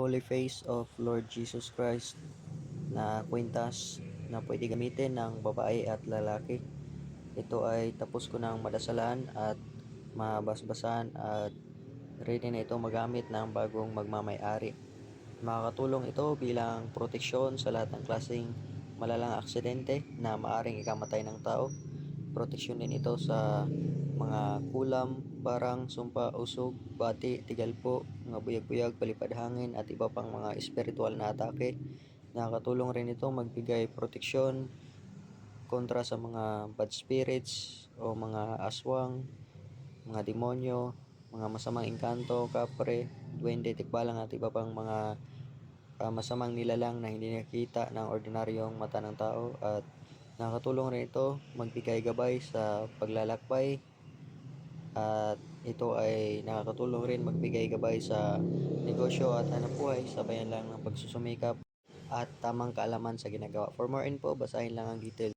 Holy Face of Lord Jesus Christ na kwintas na pwede gamitin ng babae at lalaki. Ito ay tapos ko ng madasalan at mabasbasan at ready na ito magamit ng bagong magmamayari. Makakatulong ito bilang proteksyon sa lahat ng klaseng malalang aksidente na maaring ikamatay ng tao. Proteksyon din ito sa mga kulam, barang, sumpa, usog, bati, tigalpo, mga buyag-buyag, palipad hangin at iba pang mga espiritual na atake. Nakakatulong rin ito magbigay proteksyon kontra sa mga bad spirits o mga aswang, mga demonyo, mga masamang engkanto, kapre, duwende, tikbalang at iba pang mga ah, masamang nilalang na hindi nakikita ng ordinaryong mata ng tao at nakakatulong rin ito magbigay gabay sa paglalakbay at ito ay nakakatulong rin magbigay gabay sa negosyo at hanap buhay sabayan lang ng pagsusumikap at tamang kaalaman sa ginagawa. For more info, basahin lang ang details.